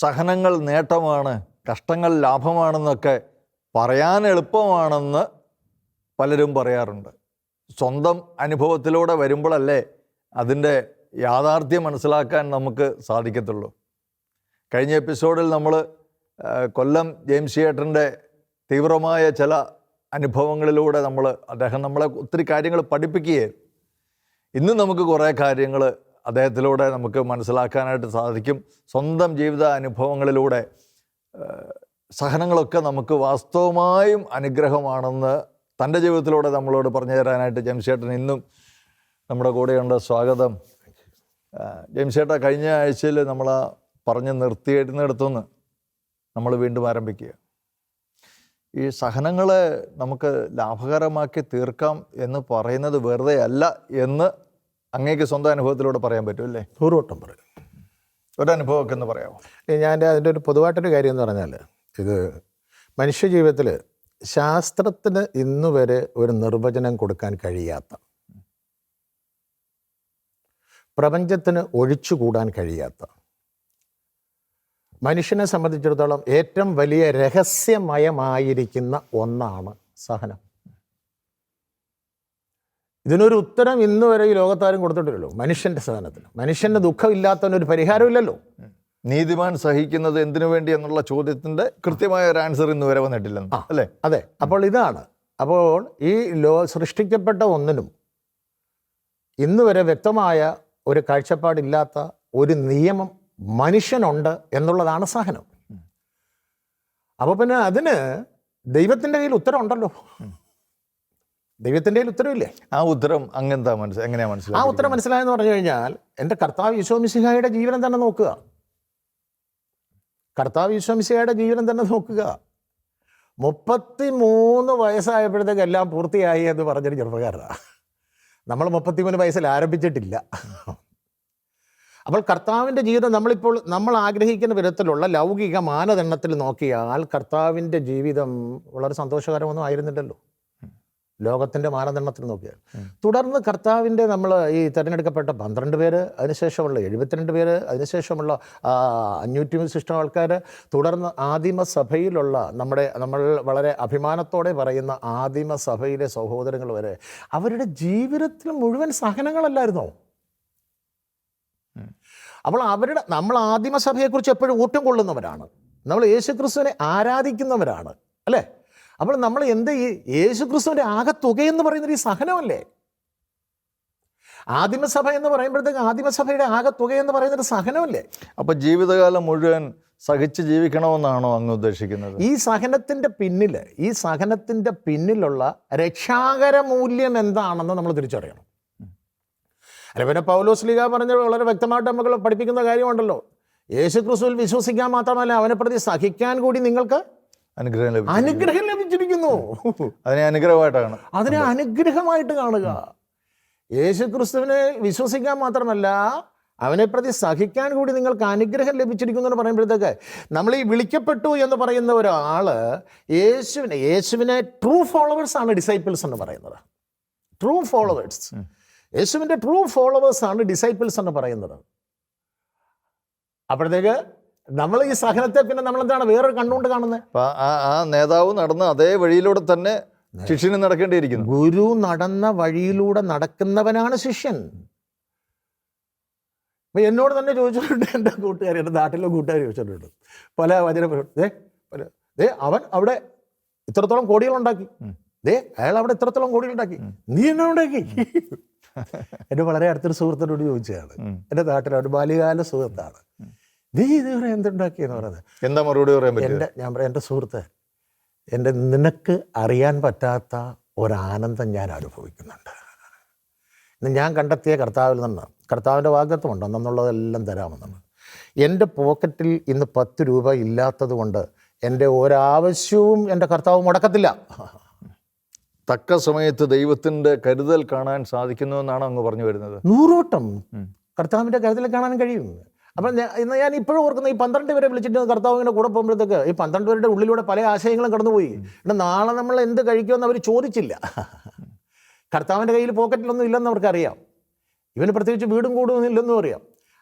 സഹനങ്ങൾ നേട്ടമാണ് കഷ്ടങ്ങൾ ലാഭമാണെന്നൊക്കെ പറയാൻ എളുപ്പമാണെന്ന് പലരും പറയാറുണ്ട്. സ്വന്തം അനുഭവത്തിലൂടെ വരുമ്പോഴല്ലേ അതിന്റെ യാഥാർത്ഥ്യം മനസ്സിലാക്കാൻ നമുക്ക് സാധിക്കത്തുള്ളൂ. കഴിഞ്ഞ എപ്പിസോഡിൽ നമ്മൾ കൊല്ലം ജെയിംസ് ചേട്ടന്റെ തീവ്രമായ ചില അനുഭവങ്ങളിലൂടെ നമ്മൾ അദ്ദേഹം നമ്മളെ ഒത്തിരി കാര്യങ്ങൾ പഠിപ്പിക്കുകയായിരുന്നു. ഇന്ന് നമുക്ക് കുറേ കാര്യങ്ങൾ അദ്ദേഹത്തിലൂടെ നമുക്ക് മനസ്സിലാക്കാനായിട്ട് സാധിക്കും. സ്വന്തം ജീവിത അനുഭവങ്ങളിലൂടെ സഹനങ്ങളൊക്കെ നമുക്ക് വാസ്തവമായും അനുഗ്രഹമാണെന്ന് തന്റെ ജീവിതത്തിലൂടെ നമ്മളോട് പറഞ്ഞു തരാനായിട്ട് ജംഷേട്ടൻ ഇന്നും നമ്മുടെ കൂടെയുണ്ട്. സ്വാഗതം. ജംഷേട്ട കഴിഞ്ഞ ആഴ്ചയിൽ നമ്മൾ പറഞ്ഞ് നിർത്തിയിരുന്നിടത്തുനിന്ന് നമ്മൾ വീണ്ടും ആരംഭിക്കുക. ഈ സഹനങ്ങളെ നമുക്ക് ലാഭകരമാക്കി തീർക്കാം എന്ന് പറയുന്നത് വെറുതെ അല്ല എന്ന് അങ്ങേക്ക് സ്വന്തം അനുഭവത്തിലൂടെ പറയാൻ പറ്റും അല്ലേ നൂറുവട്ടം പറയും. ഒരനുഭവമൊക്കെ എന്ന് പറയാമോ ഞാൻ അതിന്റെ ഒരു പൊതുവായിട്ടൊരു കാര്യം എന്ന് പറഞ്ഞാൽ ഇത് മനുഷ്യജീവിതത്തിൽ ശാസ്ത്രത്തിന് ഇന്നു വരെ ഒരു നിർവചനം കൊടുക്കാൻ കഴിയാത്ത പ്രപഞ്ചത്തിന് ഒഴിച്ചുകൂടാൻ കഴിയാത്ത മനുഷ്യനെ സംബന്ധിച്ചിടത്തോളം ഏറ്റവും വലിയ രഹസ്യമയമായിരിക്കുന്ന ഒന്നാണ് സഹനം. ഇതിനൊരു ഉത്തരം ഇന്ന് വരെ ഈ ലോകത്താരും കൊടുത്തിട്ടില്ലല്ലോ. മനുഷ്യന്റെ സഹനത്തിന്. മനുഷ്യന്റെ ദുഃഖമില്ലാത്തതിനൊരു പരിഹാരമില്ലല്ലോ. നീതിമാൻ സഹിക്കുന്നത് എന്തിനു വേണ്ടി എന്നുള്ള ചോദ്യത്തിന്റെ കൃത്യമായ ഒരു ആൻസർ ഇന്ന് വരെ വന്നിട്ടില്ലെന്ന്. അല്ലേ? അതെ. അപ്പോൾ ഇതാണ്. അപ്പോൾ ഈ ലോ സൃഷ്ടിക്കപ്പെട്ട ഒന്നിനും ഇന്ന് വരെ വ്യക്തമായ ഒരു കാഴ്ചപ്പാടില്ലാത്ത ഒരു നിയമം മനുഷ്യനുണ്ട് എന്നുള്ളതാണ് സഹനം. അപ്പോൾ പിന്നെ അതിന് ദൈവത്തിന്റെ കയ്യിൽ ഉത്തരവുണ്ടല്ലോ ദൈവത്തിന്റെ ഉത്തരവില്ലേ? ആ ഉത്തരം അങ്ങനെന്താ മനസ്സിൽ എങ്ങനെയാ മനസ്സിലായി ആ ഉത്തരം മനസ്സിലായെന്ന് പറഞ്ഞു കഴിഞ്ഞാൽ എന്റെ കർത്താവ് യശോമിസിഹായുടെ ജീവനം തന്നെ നോക്കുക. കർത്താവ് യശോമിസിഹായുടെ ജീവനം തന്നെ നോക്കുക. മുപ്പത്തി മൂന്ന് വയസ്സായപ്പോഴത്തേക്ക് എല്ലാം പൂർത്തിയായി എന്ന് പറഞ്ഞൊരു ചെറുപ്പക്കാരനാണ് നമ്മൾ മുപ്പത്തിമൂന്ന് വയസ്സിൽ ആരംഭിച്ചിട്ടില്ല. അപ്പോൾ കർത്താവിന്റെ ജീവിതം നമ്മളിപ്പോൾ നമ്മൾ ആഗ്രഹിക്കുന്ന വിധത്തിലുള്ള ലൗകിക മാനദണ്ഡത്തിൽ നോക്കിയാൽ കർത്താവിന്റെ ജീവിതം വളരെ സന്തോഷകരമൊന്നും ആയിരുന്നില്ലല്ലോ. ലോകത്തിന്റെ മാനദണ്ഡത്തിൽ നോക്കിയാൽ. തുടർന്ന് കർത്താവിന്റെ നമ്മൾ ഈ തിരഞ്ഞെടുക്കപ്പെട്ട പന്ത്രണ്ട് പേര് അതിനുശേഷമുള്ള എഴുപത്തിരണ്ട് പേര് അതിനുശേഷമുള്ള അഞ്ഞൂറ്റി ശിഷ്ടം ആൾക്കാർ തുടർന്ന് ആദിമ സഭയിലുള്ള നമ്മുടെ നമ്മൾ വളരെ അഭിമാനത്തോടെ പറയുന്ന ആദിമ സഭയിലെ സഹോദരങ്ങൾ വരെ അവരുടെ ജീവിതത്തിൽ മുഴുവൻ സഹനങ്ങളല്ലായിരുന്നോ? അപ്പോൾ അവരുടെ നമ്മൾ ആദിമസഭയെക്കുറിച്ച് എപ്പോഴും ഊറ്റം കൊള്ളുന്നവരാണ്. നമ്മൾ യേശുക്രിസ്തുവിനെ ആരാധിക്കുന്നവരാണ്. അല്ലേ? അപ്പോൾ നമ്മൾ എന്ത് ഈ യേശുക്രിസ്തുവിന്റെ ആകെ എന്ന് പറയുന്നത് ഈ സഹനമല്ലേ? ആദിമസഭ എന്ന് പറയുമ്പോഴത്തേക്ക് ആദിമസഭയുടെ ആകെ തുക എന്ന് പറയുന്നത് സഹനമല്ലേ? അപ്പൊ ജീവിതകാലം മുഴുവൻ സഹിച്ച് ജീവിക്കണമെന്നാണോ അങ്ങ് ഉദ്ദേശിക്കുന്നത്? ഈ സഹനത്തിന്റെ പിന്നിൽ ഈ സഹനത്തിന്റെ പിന്നിലുള്ള രക്ഷാകര മൂല്യം എന്താണെന്ന് നമ്മൾ തിരിച്ചറിയണം. അല്ല പിന്നെ പൗലോസ് ലീഗ പറഞ്ഞ വളരെ വ്യക്തമായിട്ട് നമുക്ക് പഠിപ്പിക്കുന്ന കാര്യമുണ്ടല്ലോ. യേശു ക്രിസ്തുവിൽ വിശ്വസിക്കാൻ മാത്രമല്ല അവനെ പ്രതി സഹിക്കാൻ കൂടി നിങ്ങൾക്ക് അനുഗ്രഹം ലഭിച്ചു അനുഗ്രഹം ലഭിച്ചിരിക്കുന്നു അതിനെ അനുഗ്രഹമായിട്ടാണ് അതിനെ അനുഗ്രഹമായിട്ട് കാണുക. യേശുക്രിസ്തുവിനെ വിശ്വസിക്കാൻ മാത്രമല്ല അവനെ പ്രതി സഹിക്കാൻ കൂടി നിങ്ങൾക്ക് അനുഗ്രഹം ലഭിച്ചിരിക്കുന്നു എന്ന് പറയുമ്പോഴത്തേക്ക് നമ്മൾ ഈ വിളിക്കപ്പെട്ടു എന്ന് പറയുന്ന ഒരാൾ യേശുവിനെ യേശുവിനെ ട്രൂ ഫോളോവേഴ്സ് ആണ് ഡിസൈപ്പിൾസ് എന്ന് പറയുന്നത്. ട്രൂ ഫോളോവേഴ്സ് യേശുവിന്റെ ട്രൂ ഫോളോവേഴ്സ് ആണ് ഡിസൈപ്പിൾസ് എന്ന് പറയുന്നത്. അപ്പോഴത്തേക്ക് നമ്മൾ ഈ സഹനത്തെ പിന്നെ നമ്മൾ എന്താണ് വേറൊരു കണ്ണുകൊണ്ട് കാണുന്നത്? അപ്പൊ ആ ആ നേതാവ് നടന്ന അതേ വഴിയിലൂടെ തന്നെ ശിഷ്യന് നടക്കേണ്ടിയിരിക്കുന്നു. ഗുരു നടന്ന വഴിയിലൂടെ നടക്കുന്നവനാണ് ശിഷ്യൻ. അപ്പൊ എന്നോട് തന്നെ ചോദിച്ചിട്ടുണ്ട് എന്റെ കൂട്ടുകാർ എന്റെ നാട്ടിലെ കൂട്ടുകാർ ചോദിച്ചിട്ടുണ്ട്. പല വചന ഏ പല- ദേ അവൻ അവിടെ ഇത്രത്തോളം കോടികൾ ഉണ്ടാക്കി ദേ അയാൾ അവിടെ ഇത്രത്തോളം കോടികൾ ഉണ്ടാക്കി നീ എന്നെ ഉണ്ടാക്കി എന്റെ വളരെ അടുത്തൊരു സുഹൃത്തിനോട് ചോദിച്ചതാണ്. എന്റെ നാട്ടിലെ ഒരു ബാല്യകാല സുഹൃത്താണ്. നീ ഇതുവരെ എന്തുണ്ടാക്കിയെന്ന് പറയുന്നത്? എന്താ മറുപടി പറയാൻ എന്റെ ഞാൻ പറയാം എന്റെ സുഹൃത്ത് എന്റെ നിനക്ക് അറിയാൻ പറ്റാത്ത ഒരാനന്ദം ഞാൻ അനുഭവിക്കുന്നുണ്ട്. ഇന്ന് ഞാൻ കണ്ടെത്തിയ കർത്താവിൽ നിന്ന് കർത്താവിന്റെ വാഗ്ദത്വമുണ്ട് എന്നുള്ളതെല്ലാം തരാമെന്നാണ് എന്റെ പോക്കറ്റിൽ ഇന്ന് പത്ത് രൂപ ഇല്ലാത്തത് കൊണ്ട് എന്റെ ഒരാവശ്യവും എന്റെ കർത്താവ് മുടക്കത്തില്ല. തക്ക സമയത്ത് ദൈവത്തിന്റെ കരുതൽ കാണാൻ സാധിക്കുന്നു എന്നാണ് അങ്ങ് പറഞ്ഞു വരുന്നത്. നൂറോട്ടം കർത്താവിന്റെ കരുതൽ കാണാൻ കഴിയും. അപ്പം ഇന്ന് ഞാൻ ഇപ്പോഴും ഓർക്കുന്ന ഈ പന്ത്രണ്ട് പേരെ വിളിച്ചിട്ട് കർത്താവ് ഇങ്ങനെ കൂടെ പോകുമ്പോഴത്തേക്ക് ഈ പന്ത്രണ്ട് പേരുടെ ഉള്ളിലൂടെ പല ആശയങ്ങളും കടന്നുപോയി. പിന്നെ നാളെ നമ്മൾ എന്ത് കഴിക്കുമെന്ന് അവർ ചോദിച്ചില്ല. കർത്താവിന്റെ കയ്യിൽ പോക്കറ്റിലൊന്നും ഇല്ലെന്ന് അവർക്കറിയാം ഇവന് പ്രത്യേകിച്ച് വീടും കൂടും ഇല്ലെന്നും അറിയാം.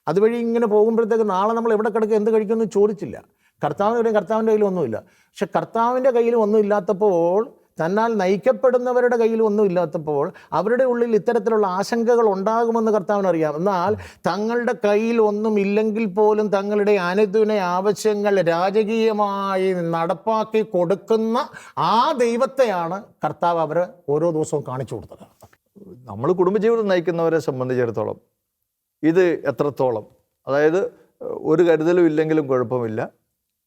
അതുവഴി ഇങ്ങനെ പോകുമ്പോഴത്തേക്ക് നാളെ നമ്മൾ എവിടെ കിടക്കുക എന്ത് കഴിക്കുമെന്ന് ചോദിച്ചില്ല. കർത്താവിന്റെ കയ്യിലും കർത്താവിന്റെ കയ്യിൽ ഒന്നുമില്ല. പക്ഷെ കർത്താവിന്റെ കയ്യിൽ ഒന്നും ഇല്ലാത്തപ്പോൾ തന്നാൽ നയിക്കപ്പെടുന്നവരുടെ കയ്യിൽ ഒന്നും ഇല്ലാത്തപ്പോൾ അവരുടെ ഉള്ളിൽ ഇത്തരത്തിലുള്ള ആശങ്കകൾ ഉണ്ടാകുമെന്ന് കർത്താവിന് അറിയാം. എന്നാൽ തങ്ങളുടെ കയ്യിൽ ഒന്നും ഇല്ലെങ്കിൽ പോലും തങ്ങളുടെ അനുദിന ആവശ്യങ്ങൾ രാജകീയമായി നടപ്പാക്കി കൊടുക്കുന്ന ആ ദൈവത്തെയാണ് കർത്താവ് അവർ ഓരോ ദിവസവും കാണിച്ചു കൊടുത്തത്. നമ്മൾ കുടുംബജീവിതം നയിക്കുന്നവരെ സംബന്ധിച്ചിടത്തോളം ഇത് എത്രത്തോളം അതായത് ഒരു കരുതലും ഇല്ലെങ്കിലും കുഴപ്പമില്ല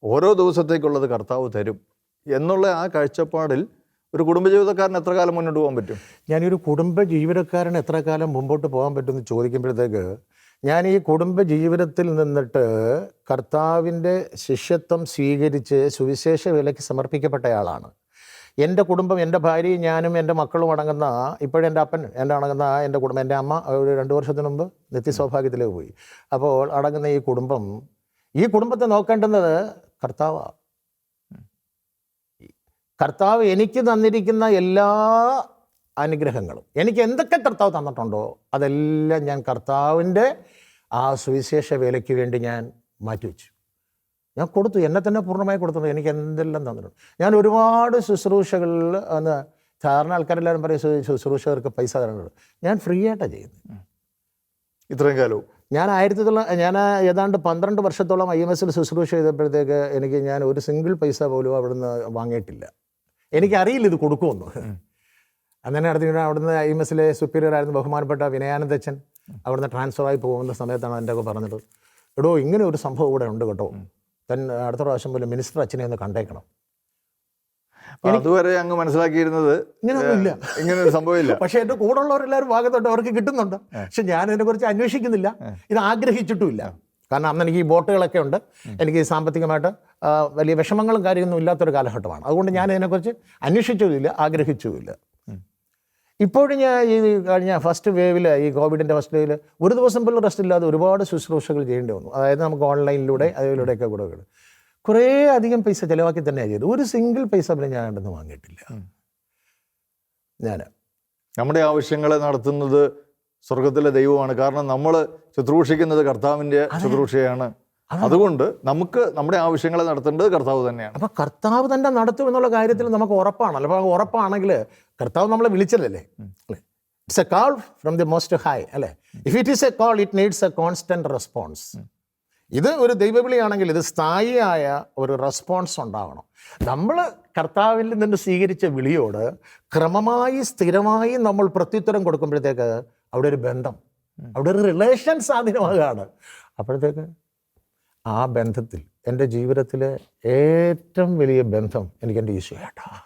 ഓരോ ദിവസത്തേക്കുള്ളത് കർത്താവ് തരും എന്നുള്ള ആ കാഴ്ചപ്പാടിൽ ഒരു കുടുംബജീവിതക്കാരൻ എത്ര കാലം മുന്നോട്ട് പോകാൻ പറ്റും? ഞാനൊരു കുടുംബ ജീവിതക്കാരൻ എത്ര കാലം മുമ്പോട്ട് പോകാൻ പറ്റുമെന്ന് ചോദിക്കുമ്പോഴത്തേക്ക് ഞാൻ ഈ കുടുംബ ജീവിതത്തിൽ നിന്നിട്ട് കർത്താവിന്റെ ശിഷ്യത്വം സ്വീകരിച്ച് സുവിശേഷ വിലയ്ക്ക് സമർപ്പിക്കപ്പെട്ടയാളാണ്. എന്റെ കുടുംബം എന്റെ ഭാര്യയും ഞാനും എന്റെ മക്കളും അടങ്ങുന്ന ഇപ്പോഴെന്റെ അപ്പൻ എന്റെ അടങ്ങുന്ന എന്റെ കുടുംബം എന്റെ അമ്മ ഒരു രണ്ട് വർഷത്തിന് മുമ്പ് നിത്യസൗഭാഗ്യത്തിലേക്ക് പോയി. അപ്പോൾ അടങ്ങുന്ന ഈ കുടുംബം ഈ കുടുംബത്തെ നോക്കേണ്ടുന്നത് കർത്താവാണ് കർത്താവ് എനിക്ക് തന്നിരിക്കുന്ന എല്ലാ അനുഗ്രഹങ്ങളും. എനിക്ക് എന്തൊക്കെ കർത്താവ് തന്നിട്ടുണ്ടോ അതെല്ലാം ഞാൻ കർത്താവിന്റെ ആ സുവിശേഷ വേലയ്ക്ക് വേണ്ടി ഞാൻ മാറ്റിവെച്ചു. ഞാൻ കൊടുത്തു എന്നെ തന്നെ പൂർണമായി കൊടുത്തു എനിക്ക് എന്തെല്ലാം തന്നിട്ടുണ്ട്. ഞാൻ ഒരുപാട് ശുശ്രൂഷകളിൽ അന്ന് സാധാരണ ആൾക്കാരെല്ലാവരും പറയും ശുശ്രൂഷകർക്ക് പൈസ തരേണ്ടത് ഞാൻ ഫ്രീ ആയിട്ടാണ് ചെയ്യുന്നത്. ഇത്രയും കാലവും. ഞാൻ ആയിരത്തി തൊള്ള ഞാൻ ഏതാണ്ട് പന്ത്രണ്ട് വർഷത്തോളം ഐ എം എസിൽ ശുശ്രൂഷ ചെയ്തപ്പോഴത്തേക്ക് എനിക്ക് ഞാൻ ഒരു സിംഗിൾ പൈസ പോലും അവിടുന്ന് വാങ്ങിയിട്ടില്ല. എനിക്കറിയില്ല ഇത് കൊടുക്കുമെന്ന്. അങ്ങനെ അടുത്ത് അവിടുന്ന് ഐ എം എസിലെ സുപ്പീരിയർ ആയിരുന്നു ബഹുമാനപ്പെട്ട വിനയാനന്ദച്ചൻ അവിടുന്ന് ട്രാൻസ്ഫർ ആയി പോകുന്ന സമയത്താണ് എന്റെ ഒക്കെ പറഞ്ഞത്. എടോ ഇങ്ങനെ ഒരു സംഭവം ഇവിടെ ഉണ്ട് കേട്ടോ. തൻ അടുത്ത പ്രാവശ്യം പോലും മിനിസ്റ്റർ അച്ഛനെ ഒന്ന് കണ്ടേക്കണം. അതുവരെ അങ്ങ് മനസ്സിലാക്കിയിരുന്നത് ഇങ്ങനെയൊന്നുമില്ല ഇങ്ങനെ ഒരു സംഭവമില്ല. പക്ഷേ എന്റെ കൂടെ ഉള്ളവരെല്ലാവരും ഭാഗത്തോട്ട് അവർക്ക് കിട്ടുന്നുണ്ട്. പക്ഷെ ഞാൻ ഇതിനെക്കുറിച്ച് അന്വേഷിക്കുന്നില്ല. ഇത് ആഗ്രഹിച്ചിട്ടുമില്ല. കാരണം അന്ന് എനിക്ക് ഈ ബോട്ടുകളൊക്കെ ഉണ്ട്. എനിക്ക് സാമ്പത്തികമായിട്ട് വലിയ വിഷമങ്ങളും കാര്യമൊന്നും ഇല്ലാത്തൊരു കാലഘട്ടമാണ്. അതുകൊണ്ട് ഞാൻ ഇതിനെക്കുറിച്ച് അന്വേഷിച്ചുമില്ല ആഗ്രഹിച്ചുമില്ല. ഇപ്പോഴും ഞാൻ ഈ കഴിഞ്ഞ ഫസ്റ്റ് വേവിൽ ഈ കോവിഡിന്റെ ഫസ്റ്റ് വേവിൽ ഒരു ദിവസം പോലും റെസ്റ്റ് ഇല്ലാതെ ഒരുപാട് ശുശ്രൂഷകൾ ചെയ്യേണ്ടി വന്നു. അതായത് നമുക്ക് ഓൺലൈനിലൂടെ അതിലൂടെയൊക്കെ കൂടെ കിട്ടും കുറേ അധികം പൈസ ചിലവാക്കി തന്നെയാണ് ചെയ്തത്. ഒരു സിംഗിൾ പൈസ പോലും ഞാൻ ഉണ്ടെന്ന് വാങ്ങിയിട്ടില്ല. ഞാൻ നമ്മുടെ ആവശ്യങ്ങളെ നടത്തുന്നത് സ്വർഗത്തിലെ ദൈവമാണ്. കാരണം നമ്മൾ ശുശ്രൂഷിക്കുന്നത് കർത്താവിന്റെ ശുശ്രൂഷയാണ്. അതുകൊണ്ട് നമുക്ക് നമ്മുടെ ആവശ്യങ്ങളെ നടത്തേണ്ടത് കർത്താവ് തന്നെയാണ്. അപ്പൊ കർത്താവ് തന്നെ നടത്തും എന്നുള്ള കാര്യത്തിൽ നമുക്ക് ഉറപ്പാണല്ലോ അല്ലെ ഉറപ്പാണെങ്കിൽ കർത്താവ് നമ്മളെ വിളിച്ചതല്ലേ? It's a call from the most high അല്ലേ? If it is a call it needs a constant response ഇത് ഒരു ദൈവവിളിയാണെങ്കിൽ ഇത് സ്ഥായിയായ ഒരു റെസ്പോൺസ് ഉണ്ടാവണം. നമ്മൾ കർത്താവിൽ നിന്ന് സ്വീകരിച്ച വിളിയോട് ക്രമമായി സ്ഥിരമായി നമ്മൾ പ്രത്യുത്തരം കൊടുക്കുമ്പോഴത്തേക്ക് അവിടെ ഒരു ബന്ധം. അവിടെ ഒരു റിലേഷൻ സ്വാധീനമാകുകയാണ് അപ്പോഴത്തേക്ക് ആ ബന്ധത്തിൽ എന്റെ ജീവിതത്തിലെ ഏറ്റവും വലിയ ബന്ധം എനിക്ക് എന്റെ ഈശോയാട്ടാ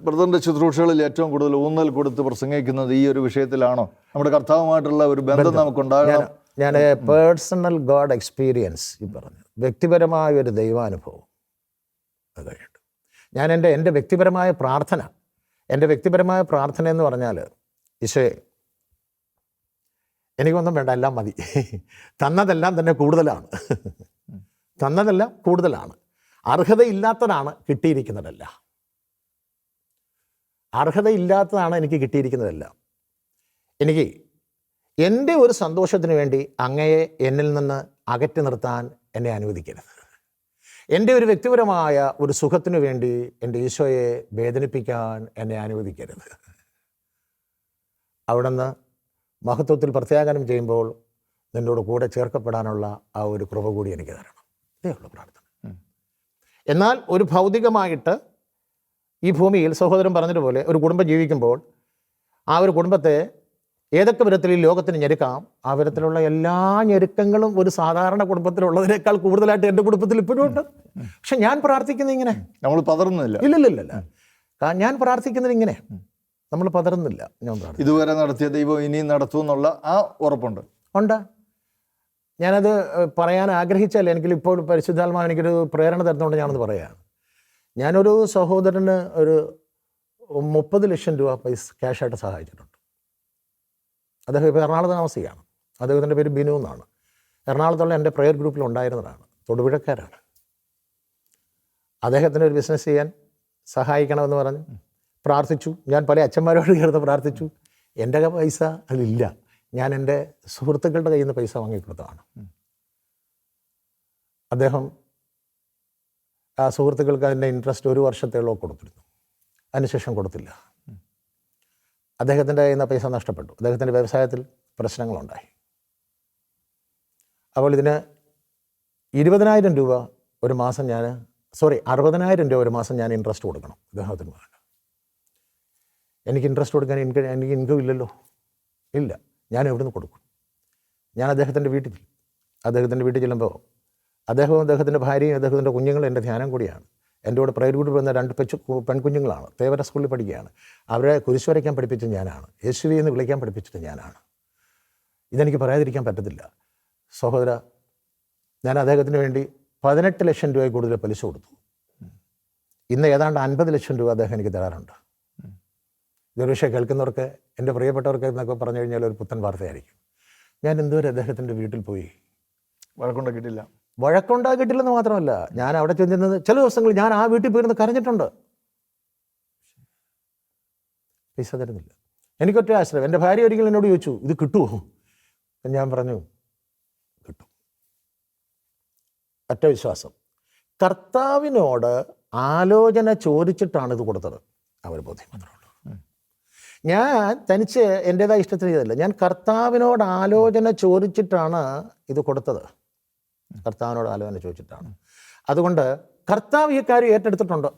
ബ്രദറിന്റെ ശുശ്രൂഷകളിൽ ഏറ്റവും കൂടുതൽ ഊന്നൽ കൊടുത്ത് പ്രസംഗിക്കുന്നത് ഈ ഒരു വിഷയത്തിലാണോ? നമ്മുടെ കർത്താവുമായിട്ടുള്ള ഒരു ബന്ധം നമുക്കുണ്ടാകണം. ഞാൻ പേഴ്സണൽ ഗോഡ് എക്സ്പീരിയൻസ് ഈ പറഞ്ഞു വ്യക്തിപരമായ ഒരു ദൈവാനുഭവം. അത് കഴിഞ്ഞിട്ട്. ഞാൻ എന്റെ എന്റെ വ്യക്തിപരമായ പ്രാർത്ഥന. എന്റെ വ്യക്തിപരമായ പ്രാർത്ഥന എന്ന് പറഞ്ഞാൽ ഈശോയെ എനിക്കൊന്നും വേണ്ട എല്ലാം മതി. തന്നതെല്ലാം തന്നെ കൂടുതലാണ്. തന്നതെല്ലാം കൂടുതലാണ്. അർഹതയില്ലാത്തതാണ് കിട്ടിയിരിക്കുന്നതല്ല. അർഹതയില്ലാത്തതാണ് എനിക്ക് കിട്ടിയിരിക്കുന്നതല്ല. എനിക്ക് എന്റെ ഒരു സന്തോഷത്തിന് വേണ്ടി അങ്ങയെ എന്നിൽ നിന്ന് അകറ്റി നിർത്താൻ എന്നെ അനുവദിക്കരുത്. എന്റെ ഒരു വ്യക്തിപരമായ ഒരു സുഖത്തിനു വേണ്ടി എന്റെ ഈശോയെ വേദനിപ്പിക്കാൻ എന്നെ അനുവദിക്കരുത്. അവിടുന്ന് മഹത്വത്തിൽ പ്രത്യാഗനം ചെയ്യുമ്പോൾ നിന്നോട് കൂടെ ചേർക്കപ്പെടാനുള്ള ആ ഒരു കൃപ കൂടി എനിക്ക് തരണം. ഇതേ ഉള്ളൂ പ്രാർത്ഥന. എന്നാൽ ഒരു ഭൗതികമായിട്ട് ഈ ഭൂമിയിൽ സഹോദരൻ പറഞ്ഞതുപോലെ ഒരു കുടുംബം ജീവിക്കുമ്പോൾ ആ ഒരു കുടുംബത്തെ ഏതൊക്കെ വിധത്തിൽ ഈ ലോകത്തിന് ഞെരുക്കാം? ആ വിധത്തിലുള്ള എല്ലാ ഞെരുക്കങ്ങളും ഒരു സാധാരണ കുടുംബത്തിലുള്ളതിനേക്കാൾ കൂടുതലായിട്ട് എന്റെ കുടുംബത്തിൽ ഇപ്പോഴും ഉണ്ട്. പക്ഷെ ഞാൻ പ്രാർത്ഥിക്കുന്നത് ഇങ്ങനെ. നമ്മൾ പതറുന്നില്ല ഇല്ല ഇല്ല ഞാൻ പ്രാർത്ഥിക്കുന്നത് ഇങ്ങനെ. നമ്മൾ പതറുന്നില്ല. ഞാൻ ഇതുവരെ നടത്തിയ ദൈവം ഇനിയും നടത്തും എന്നുള്ള ആ ഉറപ്പുണ്ട്. ഉണ്ട്. ഞാനത് പറയാൻ ആഗ്രഹിച്ചാലേ എനിക്ക് ഇപ്പോൾ പരിശുദ്ധാത്മാവ് എനിക്കൊരു പ്രേരണ തരുന്നതുകൊണ്ട് ഞാനത് പറയുകയാണ്. ഞാനൊരു സഹോദരന് ഒരു മുപ്പത് ലക്ഷം രൂപ പൈസ ക്യാഷായിട്ട് സഹായിച്ചിട്ടുണ്ട്. അദ്ദേഹം ഇപ്പോൾ എറണാകുളത്ത് താമസിക്കുകയാണ്. അദ്ദേഹത്തിന്റെ പേര് ബിനു എന്നാണ്. എറണാകുളത്തുള്ള എന്റെ പ്രെയർ ഗ്രൂപ്പിൽ ഉണ്ടായിരുന്നതാണ്. തൊടുപുഴക്കാരാണ്. അദ്ദേഹത്തിന് ഒരു ബിസിനസ് ചെയ്യാൻ സഹായിക്കണമെന്ന് പറഞ്ഞ് പ്രാർത്ഥിച്ചു. ഞാൻ പല അച്ഛന്മാരോട് ചേർന്ന് പ്രാർത്ഥിച്ചു. എന്റെ പൈസ അതിലില്ല. ഞാൻ എന്റെ സുഹൃത്തുക്കളുടെ കയ്യിൽ നിന്ന് പൈസ വാങ്ങിക്കൊടുത്തതാണ്. അദ്ദേഹം ആ സുഹൃത്തുക്കൾക്ക് അതിന്റെ ഇൻട്രസ്റ്റ് ഒരു വർഷത്തേളോ കൊടുത്തിരുന്നു. അതിനുശേഷം കൊടുത്തില്ല. അദ്ദേഹത്തിന്റെ കയ്യിൽ നിന്ന് പൈസ നഷ്ടപ്പെട്ടു. അദ്ദേഹത്തിന്റെ വ്യവസായത്തിൽ പ്രശ്നങ്ങളുണ്ടായി. അപ്പോൾ ഇതിന് ഇരുപതിനായിരം രൂപ ഒരു മാസം ഞാൻ സോറി അറുപതിനായിരം രൂപ ഒരു മാസം ഞാൻ ഇൻട്രസ്റ്റ് കൊടുക്കണം. അദ്ദേഹത്തിന് എനിക്ക് ഇൻട്രസ്റ്റ് കൊടുക്കാൻ എനിക്ക് എനിക്ക് ഇൻകം ഇല്ലല്ലോ. ഇല്ല. ഞാൻ എവിടുന്ന് കൊടുക്കും? ഞാൻ അദ്ദേഹത്തിന്റെ വീട്ടിൽ അദ്ദേഹത്തിന്റെ വീട്ടിൽ ചെല്ലുമ്പോൾ അദ്ദേഹവും അദ്ദേഹത്തിന്റെ ഭാര്യയും അദ്ദേഹത്തിന്റെ കുഞ്ഞുങ്ങളും എന്റെ ധ്യാനം കൂടിയാണ്. എന്റെ കൂടെ പ്രൈവറ്റ് ഗ്രൂപ്പിൽ വന്ന രണ്ട് പെച്ചു പെൺകുഞ്ഞുങ്ങളാണ്. തേവര സ്കൂളിൽ പഠിക്കുകയാണ്. അവരെ കുരിശ് വരയ്ക്കാൻ പഠിപ്പിച്ചത് ഞാനാണ്. യേശുവി എന്ന് വിളിക്കാൻ പഠിപ്പിച്ചത് ഞാനാണ്. ഇതെനിക്ക് പറയാതിരിക്കാൻ പറ്റത്തില്ല. സഹോദര ഞാൻ അദ്ദേഹത്തിന് വേണ്ടി പതിനെട്ട് ലക്ഷം രൂപയിൽ കൂടുതൽ പലിശ കൊടുത്തു. ഇന്ന് ഏതാണ്ട് അൻപത് ലക്ഷം രൂപ അദ്ദേഹം എനിക്ക് തരാറുണ്ട്. പക്ഷേ കേൾക്കുന്നവർക്ക് എന്റെ പ്രിയപ്പെട്ടവർക്ക് എന്നൊക്കെ പറഞ്ഞു കഴിഞ്ഞാൽ ഒരു പുത്തൻ വാർത്തയായിരിക്കും. ഞാൻ എന്തുവരെ അദ്ദേഹത്തിന്റെ വീട്ടിൽ പോയി? വഴക്കുണ്ടാക്കിയിട്ടില്ല വഴക്കുണ്ടാക്കിയിട്ടില്ലെന്ന് മാത്രമല്ല ഞാൻ അവിടെ ചെന്നിരുന്നത് ചില ദിവസങ്ങൾ ഞാൻ ആ വീട്ടിൽ പോയിരുന്ന് കരഞ്ഞിട്ടുണ്ട്. പൈസ തരുന്നില്ല. എനിക്കൊറ്റ ആശ്രയം. എന്റെ ഭാര്യ ഒരിക്കലും എന്നോട് ചോദിച്ചു ഇത് കിട്ടുമോ എന്ന് ഞാൻ പറഞ്ഞു കിട്ടും. ഒറ്റ വിശ്വാസം കർത്താവിനോട് ആലോചന ചോദിച്ചിട്ടാണ് ഇത് കൊടുത്തത്. അവർ ബോധ്യം ഞാൻ തനിച്ച് എന്റെതായ ഇഷ്ടത്തിന് ചെയ്തല്ല ഞാൻ കർത്താവിനോട് ആലോചന ചോദിച്ചിട്ടാണ് ഇത് കൊടുത്തത്. കർത്താവിനോട് ആലോചന ചോദിച്ചിട്ടാണ്. അതുകൊണ്ട് കർത്താവ് ഈ കാര്യം ഏറ്റെടുത്തിട്ടുണ്ട്.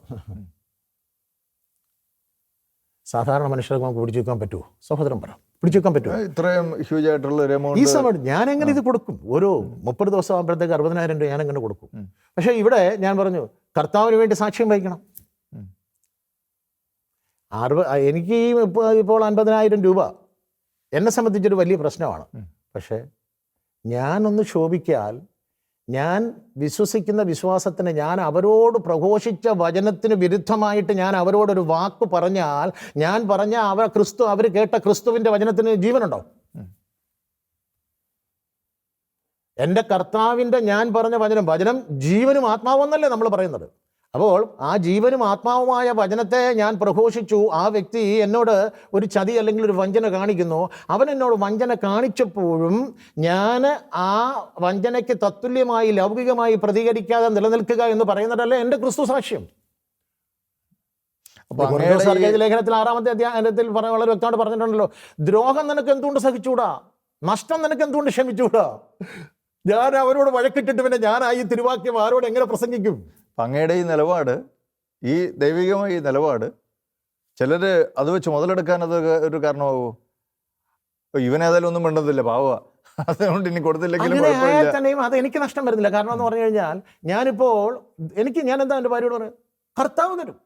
സാധാരണ മനുഷ്യർക്ക് നമുക്ക് പിടിച്ചു വെക്കാൻ പറ്റുമോ സഹോദരൻ പറ. പിടിച്ചു വെക്കാൻ പറ്റുമോ ഇത്രയും ഹ്യൂജ് ആയിട്ടുള്ള ഒരു ഈ സമയം ഞാൻ എങ്ങനെ ഇത് കൊടുക്കും? ഓരോ മുപ്പത് ദിവസം ആകുമ്പോഴത്തേക്ക് അറുപതിനായിരം രൂപ ഞാൻ എങ്ങനെ കൊടുക്കും? പക്ഷേ ഇവിടെ ഞാൻ പറഞ്ഞു കർത്താവിന് വേണ്ടി സാക്ഷ്യം വഹിക്കണം. അറുപ എനിക്ക് ഈ ഇപ്പോൾ ഇപ്പോൾ അൻപതിനായിരം രൂപ എന്നെ സംബന്ധിച്ചൊരു വലിയ പ്രശ്നമാണ്. പക്ഷേ ഞാനൊന്ന് ശോഭിക്കാൽ ഞാൻ വിശ്വസിക്കുന്ന വിശ്വാസത്തിന് ഞാൻ അവരോട് പ്രഘോഷിച്ച വചനത്തിന് വിരുദ്ധമായിട്ട് ഞാൻ അവരോടൊരു വാക്ക് പറഞ്ഞാൽ ഞാൻ പറഞ്ഞ അവ ക്രിസ്തു അവർ കേട്ട ക്രിസ്തുവിന്റെ വചനത്തിന് ജീവനുണ്ടോ? എന്റെ കർത്താവിന്റെ ഞാൻ പറഞ്ഞ വചനം വചനം ജീവനും ആത്മാവെന്നല്ലേ നമ്മൾ പറയുന്നത്? അപ്പോൾ ആ ജീവനും ആത്മാവുമായ വചനത്തെ ഞാൻ പ്രഘോഷിച്ചു. ആ വ്യക്തി എന്നോട് ഒരു ചതി അല്ലെങ്കിൽ ഒരു വഞ്ചന കാണിക്കുന്നു. അവൻ എന്നോട് വഞ്ചന കാണിച്ചപ്പോഴും ഞാൻ ആ വഞ്ചനയ്ക്ക് തത്തുല്യമായി ലൗകികമായി പ്രതികരിക്കാതെ നിലനിൽക്കുക എന്ന് പറയുന്നതല്ലേ എന്റെ ക്രിസ്തു സാക്ഷ്യം. ലേഖനത്തിൽ ആറാമത്തെ അധ്യായത്തിൽ വളരെ വ്യക്തമായിട്ട് പറഞ്ഞിട്ടുണ്ടല്ലോ ദ്രോഹം നിനക്ക് എന്തുകൊണ്ട് സഹിച്ചൂടാ? നഷ്ടം നിനക്ക് എന്തുകൊണ്ട് ക്ഷമിച്ചൂടാ? ഞാൻ അവരോട് വഴക്കിട്ടിട്ട് പിന്നെ ഈ തിരുവാക്യം ആരോട് എങ്ങനെ പ്രസംഗിക്കും? അപ്പൊ അങ്ങയുടെ ഈ നിലപാട് ഈ ദൈവികമായ ഈ നിലപാട് ചിലർ അത് വെച്ച് മുതലെടുക്കാൻ അത് ഒരു കാരണമാവോ? ഓ, ഇവനേതായാലും ഒന്നും വേണ്ടതില്ല പാവ അതുകൊണ്ട് ഇനി കൊടുത്തില്ലെങ്കിലും തന്നെയും അത് എനിക്ക് നഷ്ടം വരുന്നില്ല. കാരണം എന്ന് പറഞ്ഞു കഴിഞ്ഞാൽ ഞാനിപ്പോൾ എനിക്ക് ഞാൻ എന്താ എന്റെ ഭാര്യയോട് പറയുന്നത് കർത്താവ് തരും.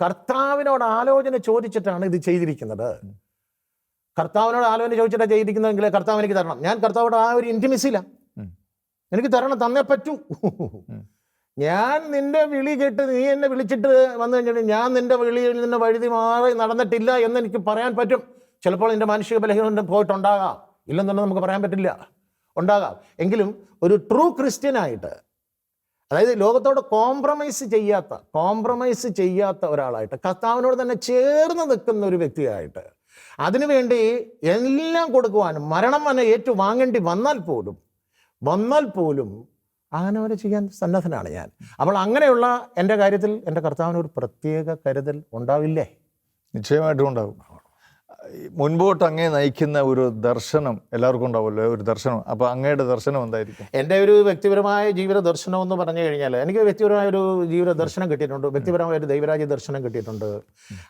കർത്താവിനോട് ആലോചന ചോദിച്ചിട്ടാണ് ഇത് ചെയ്തിരിക്കുന്നത്. കർത്താവിനോട് ആലോചന ചോദിച്ചിട്ടാണ് ചെയ്തിരിക്കുന്നതെങ്കിൽ കർത്താവ് എനിക്ക് തരണം. ഞാൻ കർത്താവോട് ആ ഒരു ഇന്റിമിസിയില്ല. എനിക്ക് തരണം തന്നേ പറ്റൂ. ഞാൻ നിന്റെ വിളി കേട്ട് നീ എന്നെ വിളിച്ചിട്ട് വന്നു കഴിഞ്ഞാൽ ഞാൻ നിന്റെ വിളിയിൽ നിന്ന് വഴുതി മാറി നടന്നിട്ടില്ല എന്ന് എനിക്ക് പറയാൻ പറ്റും. ചിലപ്പോൾ എന്റെ മാനുഷിക ബലഹീനം പോയിട്ടുണ്ടാകാം. ഇല്ലെന്നുള്ളത് നമുക്ക് പറയാൻ പറ്റില്ല. ഉണ്ടാകാം. എങ്കിലും ഒരു ട്രൂ ക്രിസ്ത്യനായിട്ട് അതായത് ലോകത്തോട് കോംപ്രമൈസ് ചെയ്യാത്ത കോംപ്രമൈസ് ചെയ്യാത്ത ഒരാളായിട്ട് കർത്താവിനോട് തന്നെ ചേർന്ന് നിൽക്കുന്ന ഒരു വ്യക്തിയായിട്ട് അതിനുവേണ്ടി എല്ലാം കൊടുക്കുവാനും മരണം വന്നെ ഏറ്റു വാങ്ങേണ്ടി വന്നാൽ പോലും വന്നാൽ പോലും അങ്ങനെ വരെ ചെയ്യാൻ സന്നദ്ധനാണ് ഞാൻ. അപ്പോൾ അങ്ങനെയുള്ള എന്റെ കാര്യത്തിൽ എന്റെ കർത്താവിന് ഒരു പ്രത്യേക കരുതൽ ഉണ്ടാവില്ലേ? നിശ്ചയമായിട്ടും ഉണ്ടാവും. മുൻപോട്ട് അങ്ങേ നയിക്കുന്ന ഒരു ദർശനം എല്ലാവർക്കും ഉണ്ടാവുമല്ലോ ഒരു ദർശനം. അപ്പോൾ അങ്ങയുടെ ദർശനം എന്തായിരിക്കും? എന്റെ ഒരു വ്യക്തിപരമായ ജീവിത ദർശനം എന്ന് പറഞ്ഞു കഴിഞ്ഞാൽ എനിക്ക് വ്യക്തിപരമായ ഒരു ജീവിത ദർശനം കിട്ടിയിട്ടുണ്ട് വ്യക്തിപരമായ ഒരു ദൈവരാജ്യ ദർശനം കിട്ടിയിട്ടുണ്ട്.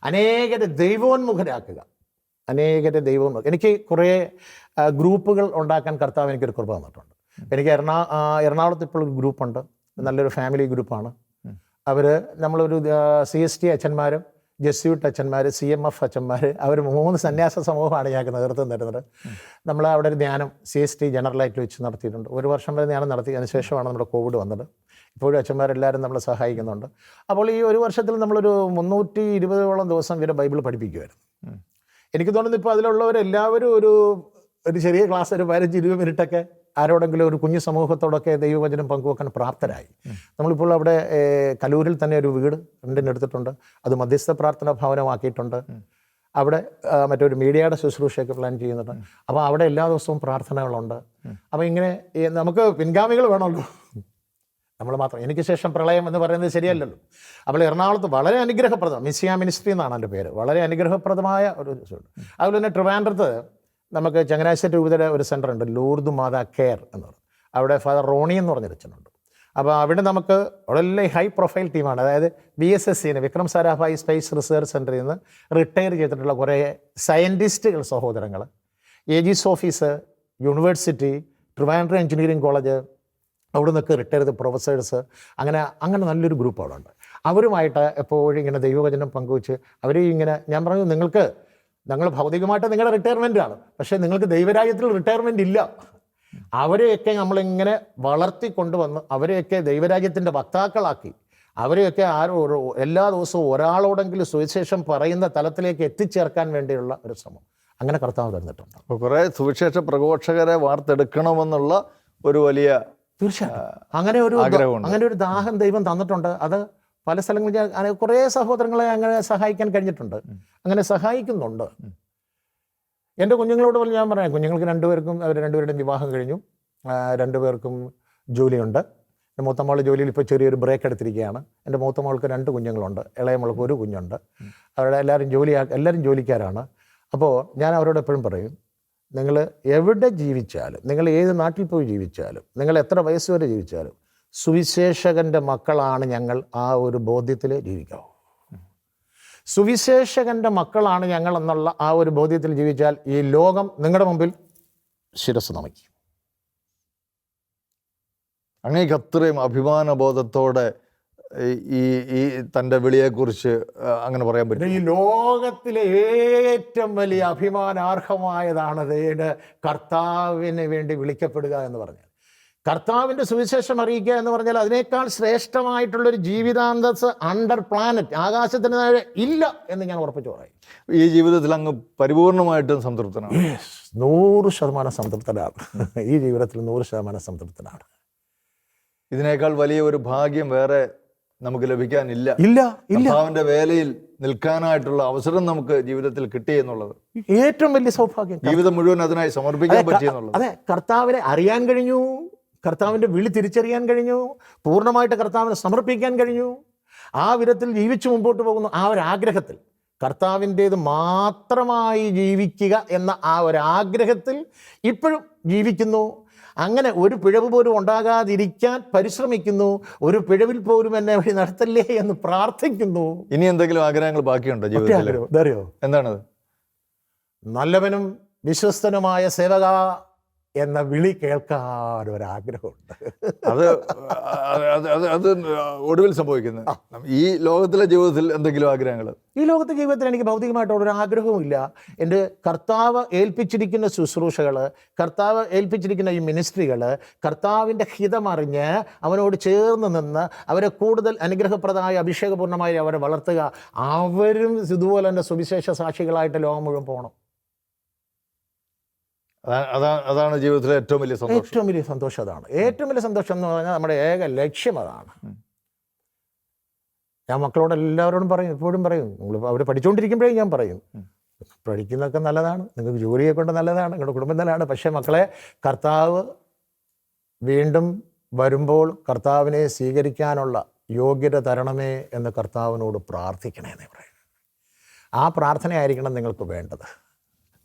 അനേകരെ ദൈവോന്മുഖരാക്കുക. അനേകരെ ദൈവോന്മുഖ എനിക്ക് കുറേ ഗ്രൂപ്പുകൾ ഉണ്ടാക്കാൻ കർത്താവ് എനിക്കൊരു കൃപ തന്നിട്ടുണ്ട്. എനിക്ക് എറണാ എറണാകുളത്ത് ഇപ്പോൾ ഒരു ഗ്രൂപ്പുണ്ട്. നല്ലൊരു ഫാമിലി ഗ്രൂപ്പാണ്. അവർ നമ്മളൊരു സി എസ് ടി അച്ഛന്മാരും ജസ്യൂട്ട് അച്ഛന്മാർ സി എം എഫ് അച്ഛന്മാർ അവർ മൂന്ന് സന്യാസ സമൂഹമാണ് ഞങ്ങൾക്ക് നേതൃത്വം തരുന്നത്. നമ്മൾ അവിടെ ഒരു ധ്യാനം സി എസ് ടി ജനറലായിട്ട് വെച്ച് നടത്തിയിട്ടുണ്ട്. ഒരു വർഷം വരെ ധ്യാനം നടത്തി. അതിനുശേഷമാണ് നമ്മുടെ കോവിഡ് വന്നത്. ഇപ്പോഴും അച്ഛന്മാരെല്ലാവരും നമ്മളെ സഹായിക്കുന്നുണ്ട്. അപ്പോൾ ഈ ഒരു വർഷത്തിൽ നമ്മളൊരു മുന്നൂറ്റി ഇരുപതോളം ദിവസം ഇവരെ ബൈബിൾ പഠിപ്പിക്കുമായിരുന്നു എനിക്ക് തോന്നുന്നു ഇപ്പോൾ അതിലുള്ളവരെല്ലാവരും ഒരു ഒരു ചെറിയ ക്ലാസ് ഒരു പതിനഞ്ച് ഇരുപത് മിനിറ്റൊക്കെ ആരോടെങ്കിലും ഒരു കുഞ്ഞു സമൂഹത്തോടൊക്കെ ദൈവവചനം പങ്കുവെക്കാൻ പ്രാപ്തരായി. നമ്മളിപ്പോൾ അവിടെ കലൂരിൽ തന്നെ ഒരു വീട് രണ്ടിന് എടുത്തിട്ടുണ്ട്. അത് മധ്യസ്ഥ പ്രാർത്ഥന ഭവനമാക്കിയിട്ടുണ്ട്. അവിടെ മറ്റൊരു മീഡിയയുടെ ശുശ്രൂഷയൊക്കെ പ്ലാൻ ചെയ്യുന്നുണ്ട്. അപ്പോൾ അവിടെ എല്ലാ ദിവസവും പ്രാർത്ഥനകളുണ്ട്. അപ്പോൾ ഇങ്ങനെ നമുക്ക് പിൻഗാമികൾ വേണമല്ലോ. നമ്മൾ മാത്രം എനിക്ക് ശേഷം പ്രളയം എന്ന് പറയുന്നത് ശരിയല്ലല്ലോ. അപ്പോൾ എറണാകുളത്ത് വളരെ അനുഗ്രഹപ്രദം മിസ്സിയ മിനിസ്ട്രി എന്നാണ് എന്റെ പേര്. വളരെ അനുഗ്രഹപ്രദമായ ഒരു. അതുപോലെ തന്നെ ട്രിവാൻഡ്രത്ത് നമുക്ക് ചങ്ങനാശ്ശേരി രൂപതയുടെ ഒരു സെന്റർ ഉണ്ട് ലൂർദ് മാതാ കെയർ എന്ന് പറയും. അവിടെ ഫാദർ റോണി എന്ന് പറഞ്ഞൊരു അച്ഛനുണ്ട് അപ്പോൾ അവിടെ നമുക്ക് വളരെ ഹൈ പ്രൊഫൈൽ ടീമാണ് അതായത് ബി എസ് എസ് സിന് വിക്രം സാരാഭായ് സ്പേസ് റിസർച്ച് സെന്ററിൽ നിന്ന് റിട്ടയർ ചെയ്തിട്ടുള്ള കുറേ സയന്റിസ്റ്റുകൾ സഹോദരങ്ങൾ AG's office university Trivandrum engineering college അവിടെ നിന്നൊക്കെ റിട്ടയർ ചെയ്ത പ്രൊഫസേഴ്സ് അങ്ങനെ അങ്ങനെ നല്ലൊരു ഗ്രൂപ്പ് അവിടെ ഉണ്ട്. അവരുമായിട്ട് എപ്പോഴും ഇങ്ങനെ ദൈവവചനം പങ്കുവച്ച് അവർ ഇങ്ങനെ ഞാൻ പറഞ്ഞു നിങ്ങൾക്ക് ഞങ്ങൾ ഭൗതികമായിട്ട് നിങ്ങളുടെ റിട്ടയർമെന്റ് ആണ്. പക്ഷേ നിങ്ങൾക്ക് ദൈവരാജ്യത്തിൽ റിട്ടയർമെന്റ് ഇല്ല. അവരെയൊക്കെ നമ്മളിങ്ങനെ വളർത്തി കൊണ്ടുവന്ന് അവരെയൊക്കെ ദൈവരാജ്യത്തിന്റെ വക്താക്കളാക്കി. അവരെയൊക്കെ ആരോ എല്ലാ ദിവസവും ഒരാളോടെങ്കിലും സുവിശേഷം പറയുന്ന തലത്തിലേക്ക് എത്തിച്ചേർക്കാൻ വേണ്ടിയുള്ള ഒരു ശ്രമം. അങ്ങനെ കർത്താവ് തന്നിട്ടുണ്ട്. അപ്പോൾ കുറേ സുവിശേഷ പ്രഘോഷകരെ വാർത്തെടുക്കണമെന്നുള്ള ഒരു വലിയ തീർച്ചയായും അങ്ങനെ ഒരു അങ്ങനെ ഒരു ദാഹം ദൈവം തന്നിട്ടുണ്ട്. അത് പല സ്ഥലങ്ങളിൽ ഞാൻ അങ്ങനെ കുറേ സഹോദരങ്ങളെ അങ്ങനെ സഹായിക്കാൻ കഴിഞ്ഞിട്ടുണ്ട്. അങ്ങനെ സഹായിക്കുന്നുണ്ട്. എന്റെ കുഞ്ഞുങ്ങളോട് പോലും ഞാൻ പറയാം കുഞ്ഞുങ്ങൾക്ക് രണ്ടുപേർക്കും അവർ രണ്ടുപേരുടെയും വിവാഹം കഴിഞ്ഞു. രണ്ടുപേർക്കും ജോലിയുണ്ട്. എന്റെ മൂത്ത ജോലിയിൽ ഇപ്പോൾ ചെറിയൊരു ബ്രേക്ക് എടുത്തിരിക്കുകയാണ്. എന്റെ മൂത്തമാൾക്ക് രണ്ട് കുഞ്ഞുങ്ങളുണ്ട്. ഇളയ മോൾക്ക് ഒരു കുഞ്ഞുണ്ട്. അവരുടെ എല്ലാവരും ജോലി എല്ലാവരും ജോലിക്കാരാണ്. അപ്പോൾ ഞാൻ അവരോട് എപ്പോഴും പറയും നിങ്ങൾ എവിടെ ജീവിച്ചാലും നിങ്ങൾ ഏത് നാട്ടിൽ പോയി ജീവിച്ചാലും നിങ്ങൾ എത്ര വയസ്സ് വരെ ജീവിച്ചാലും സുവിശേഷകന്റെ മക്കളാണ് ഞങ്ങൾ ആ ഒരു ബോധ്യത്തിൽ ജീവിക്കാവൂ സുവിശേഷകന്റെ മക്കളാണ് ഞങ്ങൾ എന്നുള്ള ആ ഒരു ബോധ്യത്തിൽ ജീവിച്ചാൽ ഈ ലോകം നിങ്ങളുടെ മുമ്പിൽ ശിരസ് നമിക്കും. അങ്ങേക്ക് അത്രയും അഭിമാനബോധത്തോടെ ഈ- ഈ തന്റെ വിളിയെക്കുറിച്ച് അങ്ങനെ പറയാൻ പറ്റും ഈ ലോകത്തിലെ ഏറ്റവും വലിയ അഭിമാനാർഹമായതാണ് കർത്താവിന് വേണ്ടി വിളിക്കപ്പെടുക എന്ന് പറഞ്ഞാൽ കർത്താവിന്റെ സുവിശേഷം അറിയിക്കുക എന്ന് പറഞ്ഞാൽ അതിനേക്കാൾ ശ്രേഷ്ഠമായിട്ടുള്ളൊരു ജീവിതാന്തസ് അണ്ടർ പ്ലാനറ്റ് ആകാശത്തിന് താഴെ ഇല്ല എന്ന് ഞാൻ ഉറപ്പിച്ചു പറയും. ഈ ജീവിതത്തിൽ അങ്ങ് പരിപൂർണമായിട്ടും സംതൃപ്തനാണ്. നൂറ് ശതമാനം സംതൃപ്തനാണ്. ഈ ജീവിതത്തിൽ നൂറ് ശതമാനം സംതൃപ്തനാണ്. ഇതിനേക്കാൾ വലിയ ഒരു ഭാഗ്യം വേറെ നമുക്ക് ലഭിക്കാനില്ല. ഇല്ല ഇല്ല. അവന്റെ വേലയിൽ നിൽക്കാനായിട്ടുള്ള അവസരം നമുക്ക് ജീവിതത്തിൽ കിട്ടി എന്നുള്ളത്. ഏറ്റവും വലിയ സൗഭാഗ്യം. ജീവിതം മുഴുവൻ അതിനായി സമർപ്പിക്കാൻ പറ്റിയെന്നുള്ളത് അതെ കർത്താവിനെ അറിയാൻ കഴിഞ്ഞു. കർത്താവിന്റെ വിളി തിരിച്ചറിയാൻ കഴിഞ്ഞു പൂർണമായിട്ട് കർത്താവിനെ സമർപ്പിക്കാൻ കഴിഞ്ഞു. ആ വിധത്തിൽ ജീവിച്ചു മുമ്പോട്ട് പോകുന്നു ആ ഒരു ആഗ്രഹത്തിൽ കർത്താവിന്റേത് മാത്രമായി ജീവിക്കുക എന്ന ആ ഒരു ആഗ്രഹത്തിൽ ഇപ്പോഴും ജീവിക്കുന്നു. അങ്ങനെ ഒരു പിഴവ് പോലും ഉണ്ടാകാതിരിക്കാൻ പരിശ്രമിക്കുന്നു. ഒരു പിഴവിൽ പോലും എന്നെ വഴി നടത്തല്ലേ എന്ന് പ്രാർത്ഥിക്കുന്നു. ഇനി എന്തെങ്കിലും ആഗ്രഹങ്ങൾ ബാക്കിയുണ്ടോ ജീവിതത്തിൽ എന്താണത്? നല്ലവനും വിശ്വസ്തനുമായ സേവക എന്ന വിളി കേൾക്കാൻ ഒരാഗ്രഹമുണ്ട് അത് അത് അത് ഒടുവിൽ സംഭവിക്കുന്നു. ഈ ലോകത്തിലെ ജീവിതത്തിൽ എന്തെങ്കിലും ആഗ്രഹങ്ങൾ ഈ ലോകത്തെ ജീവിതത്തിൽ എനിക്ക് ഭൗതികമായിട്ടുള്ള ഒരു ആഗ്രഹവുമില്ല. എന്റെ കർത്താവ് ഏൽപ്പിച്ചിരിക്കുന്ന ശുശ്രൂഷകൾ കർത്താവ് ഏൽപ്പിച്ചിരിക്കുന്ന ഈ മിനിസ്ട്രികൾ കർത്താവിന്റെ ഹിതമറിഞ്ഞ് അവനോട് ചേർന്ന് നിന്ന് അവരെ കൂടുതൽ അനുഗ്രഹപ്രദമായ അഭിഷേകപൂർണമായി അവരെ വളർത്തുക. അവരും ഇതുപോലെ തന്നെ സുവിശേഷ സാക്ഷികളായിട്ട് ലോകം മുഴുവൻ പോകണം അതാ- അതാ അതാണ് ജീവിതത്തിലെ ഏറ്റവും വലിയ സന്തോഷം. ഏറ്റവും വലിയ സന്തോഷം അതാണ്. ഏറ്റവും വലിയ സന്തോഷം എന്ന് പറഞ്ഞാൽ നമ്മുടെ ഏക ലക്ഷ്യം അതാണ്. ഞാൻ മക്കളോട് എല്ലാവരോടും പറയും എപ്പോഴും പറയും നിങ്ങൾ അവർ പഠിച്ചുകൊണ്ടിരിക്കുമ്പോഴേ ഞാൻ പറയും. പഠിക്കുന്നതൊക്കെ നല്ലതാണ് നിങ്ങൾക്ക് ജോലിയെ കൊണ്ട് നല്ലതാണ് നിങ്ങളുടെ കുടുംബം നല്ലതാണ്. പക്ഷേ മക്കളെ കർത്താവ് വീണ്ടും വരുമ്പോൾ കർത്താവിനെ സ്വീകരിക്കാനുള്ള യോഗ്യത തരണമേ എന്ന് കർത്താവിനോട് പ്രാർത്ഥിക്കണേ എന്ന് പറയും ആ പ്രാർത്ഥനയായിരിക്കണം നിങ്ങൾക്ക് വേണ്ടത്.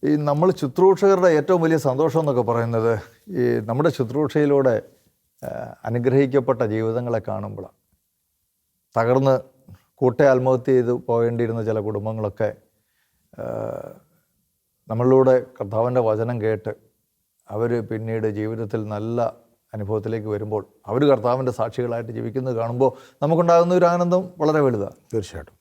ഈ നമ്മൾ ശുശ്രൂഷകരുടെ ഏറ്റവും വലിയ സന്തോഷം എന്നൊക്കെ പറയുന്നത് ഈ നമ്മുടെ ശുശ്രൂഷയിലൂടെ അനുഗ്രഹിക്കപ്പെട്ട ജീവിതങ്ങളെ കാണുമ്പോഴാണ്. തകർന്ന് കൂട്ടെ ആത്മഹത്യ ചെയ്ത് പോകേണ്ടിയിരുന്ന ചില കുടുംബങ്ങളൊക്കെ നമ്മളിലൂടെ കർത്താവിന്റെ വചനം കേട്ട് അവർ പിന്നീട് ജീവിതത്തിൽ നല്ല അനുഭവത്തിലേക്ക് വരുമ്പോൾ അവർ കർത്താവിന്റെ സാക്ഷികളായിട്ട് ജീവിക്കുന്നത് കാണുമ്പോൾ നമുക്കുണ്ടാകുന്ന ഒരു ആനന്ദം വളരെ വലുതാണ്. തീർച്ചയായിട്ടും.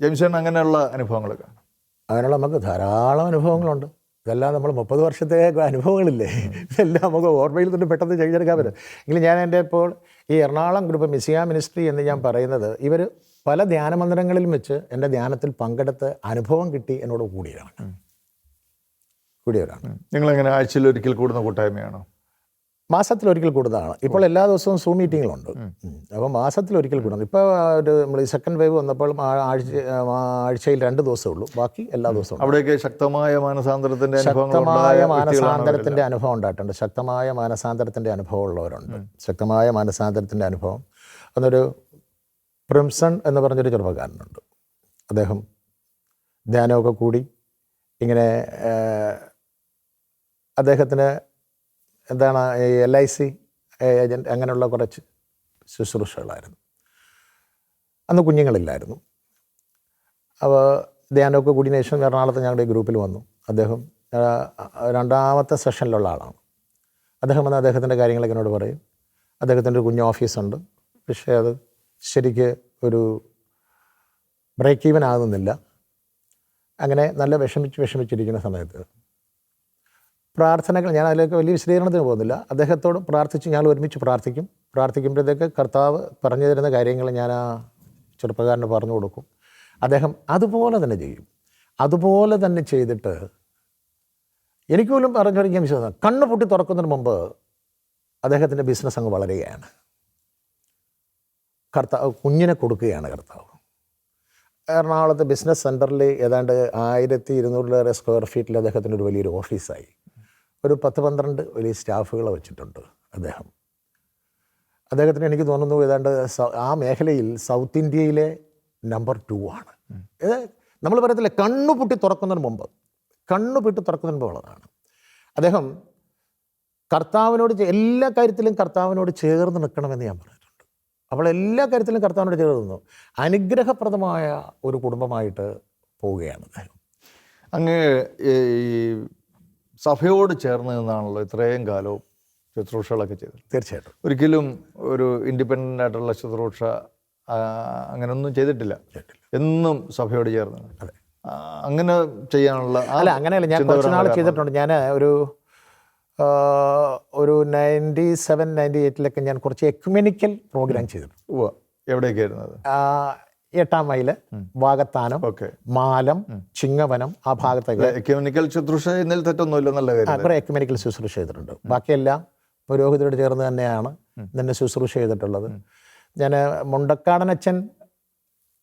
ജംഷൻ അങ്ങനെയുള്ള അനുഭവങ്ങളൊക്കെ. അങ്ങനെയുള്ള നമുക്ക് ധാരാളം അനുഭവങ്ങളുണ്ട്. ഇതെല്ലാം നമ്മൾ മുപ്പത് വർഷത്തെ അനുഭവങ്ങളില്ലേ? ഇതെല്ലാം നമുക്ക് ഓർമ്മയിൽ തന്നെ പെട്ടെന്ന് ചെയ്തെടുക്കാൻ പറ്റും. എങ്കിലും ഞാൻ എന്റെ ഇപ്പോൾ ഈ എറണാകുളം ഗ്രൂപ്പ് മിസിയ മിനിസ്ട്രി എന്ന് ഞാൻ പറയുന്നത് ഇവർ പല ധ്യാന മന്ദിരങ്ങളിലും വെച്ച് എന്റെ ധ്യാനത്തിൽ പങ്കെടുത്ത് അനുഭവം കിട്ടി എന്നോട് കൂടിയവരാണ്. കൂടിയവരാണ്. നിങ്ങളെങ്ങനെ ആഴ്ചയിൽ ഒരിക്കൽ കൂടുന്ന കൂട്ടായ്മയാണോ? മാസത്തിൽ കൂടുതലാണ്. ഇപ്പോൾ എല്ലാ ദിവസവും സൂം മീറ്റിങ്ങിലുണ്ട് അപ്പോൾ മാസത്തിലൊരിക്കൽ കൂടുന്നു. ഇപ്പോൾ ഒരു നമ്മൾ ഈ സെക്കൻഡ് വേവ് വന്നപ്പോൾ ആഴ്ച ആഴ്ചയിൽ രണ്ട് ദിവസമേ ഉള്ളൂ. ബാക്കി എല്ലാ ദിവസവും അവിടെയൊക്കെ ശക്തമായ മാനസാന്തരത്തിന്റെ ശക്തമായ മാനസാന്തരത്തിന്റെ അനുഭവം ഉണ്ടായിട്ടുണ്ട്. ശക്തമായ മാനസാന്തരത്തിന്റെ അനുഭവം ഉള്ളവരുണ്ട്. ശക്തമായ മാനസാന്തരത്തിന്റെ അനുഭവം. അന്നൊരു പ്രിംസൺ എന്ന് പറഞ്ഞൊരു ചെറുപ്പക്കാരനുണ്ട്. അദ്ദേഹം ധ്യാനമൊക്കെ കൂടി ഇങ്ങനെ അദ്ദേഹത്തിന് എന്താണ് എൽ ഐ സി ഏജന്റ് അങ്ങനെയുള്ള കുറച്ച് ശുശ്രൂഷകളായിരുന്നു. അന്ന് കുഞ്ഞുങ്ങളില്ലായിരുന്നു. അപ്പോൾ ധ്യാനമൊക്കെ കൂടിയതിനു ശേഷം എറണാകുളത്ത് ഞങ്ങളുടെ ഗ്രൂപ്പിൽ വന്നു. അദ്ദേഹം രണ്ടാമത്തെ സെഷനിലുള്ള ആളാണ്. അദ്ദേഹം വന്ന് അദ്ദേഹത്തിന്റെ കാര്യങ്ങളൊക്കെ എന്നോട് പറയും. അദ്ദേഹത്തിന്റെ ഒരു കുഞ്ഞ് ഓഫീസുണ്ട്. പക്ഷേ അത് ശരിക്ക് ഒരു ബ്രേക്ക് ഈവൻ ആകുന്നില്ല. അങ്ങനെ നല്ല വിഷമിച്ച് വിഷമിച്ചിരിക്കുന്ന സമയത്ത് പ്രാർത്ഥനകൾ ഞാൻ അതിലേക്ക് വലിയ വിശദീകരണത്തിന് പോകുന്നില്ല. അദ്ദേഹത്തോട് പ്രാർത്ഥിച്ച് ഞങ്ങൾ ഒരുമിച്ച് പ്രാർത്ഥിക്കും. പ്രാർത്ഥിക്കുമ്പോഴത്തേക്ക് കർത്താവ് പറഞ്ഞു തരുന്ന കാര്യങ്ങൾ ഞാൻ ആ ചെറുപ്പക്കാരന് പറഞ്ഞു കൊടുക്കും. അദ്ദേഹം അതുപോലെ തന്നെ ചെയ്യും. അതുപോലെ തന്നെ ചെയ്തിട്ട് എനിക്ക് പോലും പറഞ്ഞു തുടങ്ങിയ വിശ്വാസം കണ്ണ് പൊട്ടി തുറക്കുന്നതിന് മുമ്പ് അദ്ദേഹത്തിന്റെ ബിസിനസ് അങ്ങ് വളരുകയാണ്. കർത്താവ് കുഞ്ഞിനെ കൊടുക്കുകയാണ് കർത്താവ്. എറണാകുളത്തെ ബിസിനസ് സെന്ററിൽ ഏതാണ്ട് ആയിരത്തി ഇരുന്നൂറിലേറെ സ്ക്വയർ ഫീറ്റിൽ അദ്ദേഹത്തിന് ഒരു വലിയൊരു ഓഫീസായി. ഒരു പത്ത് പന്ത്രണ്ട് വലിയ സ്റ്റാഫുകളെ വെച്ചിട്ടുണ്ട് അദ്ദേഹം. അദ്ദേഹത്തിന് എനിക്ക് തോന്നുന്നു ഏതാണ്ട് സ- ആ മേഖലയിൽ സൗത്ത് ഇന്ത്യയിലെ നമ്പർ ടു ആണ്. ഇത് നമ്മൾ പറയത്തില്ല കണ്ണു പൊട്ടി തുറക്കുന്നതിന് മുമ്പ് കണ്ണു പൊട്ടി തുറക്കുന്നതിന് മുമ്പ് ഉള്ളതാണ്. അദ്ദേഹം കർത്താവിനോട് എല്ലാ കാര്യത്തിലും കർത്താവിനോട് ചേർന്ന് നിൽക്കണമെന്ന് ഞാൻ പറഞ്ഞിട്ടുണ്ട്. അവൾ എല്ലാ കാര്യത്തിലും കർത്താവിനോട് ചേർന്ന് നിന്നു. അനുഗ്രഹപ്രദമായ ഒരു കുടുംബമായിട്ട് പോവുകയാണ് അദ്ദേഹം. അങ്ങ് ഈ സഭയോട് ചേർന്ന് നിന്നാണല്ലോ ഇത്രയും കാലവും ശുശ്രൂഷകളൊക്കെ ചെയ്തത്. തീർച്ചയായിട്ടും. ഒരിക്കലും ഒരു ഇൻഡിപെൻഡന്റ് ആയിട്ടുള്ള ശുശ്രൂഷ അങ്ങനെയൊന്നും ചെയ്തിട്ടില്ല. എന്നും സഭയോട് ചേർന്ന് അതെ. അങ്ങനെ ചെയ്യാനുള്ള അല്ല അങ്ങനെയല്ല ഞാൻ കുറച്ച് നാൾ ചെയ്തിട്ടുണ്ട്. ഞാൻ ഒരു ഒരു നയന്റി സെവൻ നയന്റി എയ്റ്റിലൊക്കെ ഞാൻ കുറച്ച് എക്യുമെനിക്കൽ പ്രോഗ്രാം ചെയ്തിട്ടുണ്ട്. ആ, എട്ടാം മൈൽ വാഗത്താനം മാലം ചിങ്ങവനം ആ ഭാഗത്തേക്ക്. ശുശ്രൂഷ എന്നതിൽ കാര്യം കുറേ എക്യുമെനിക്കൽ ശുശ്രൂഷ ചെയ്തിട്ടുണ്ട്. ബാക്കിയെല്ലാം പുരോഹിതരോട് ചേർന്ന് തന്നെയാണ് ഇതിന്റെ ശുശ്രൂഷ ചെയ്തിട്ടുള്ളത്. ഞാൻ മുണ്ടക്കാടനച്ഛൻ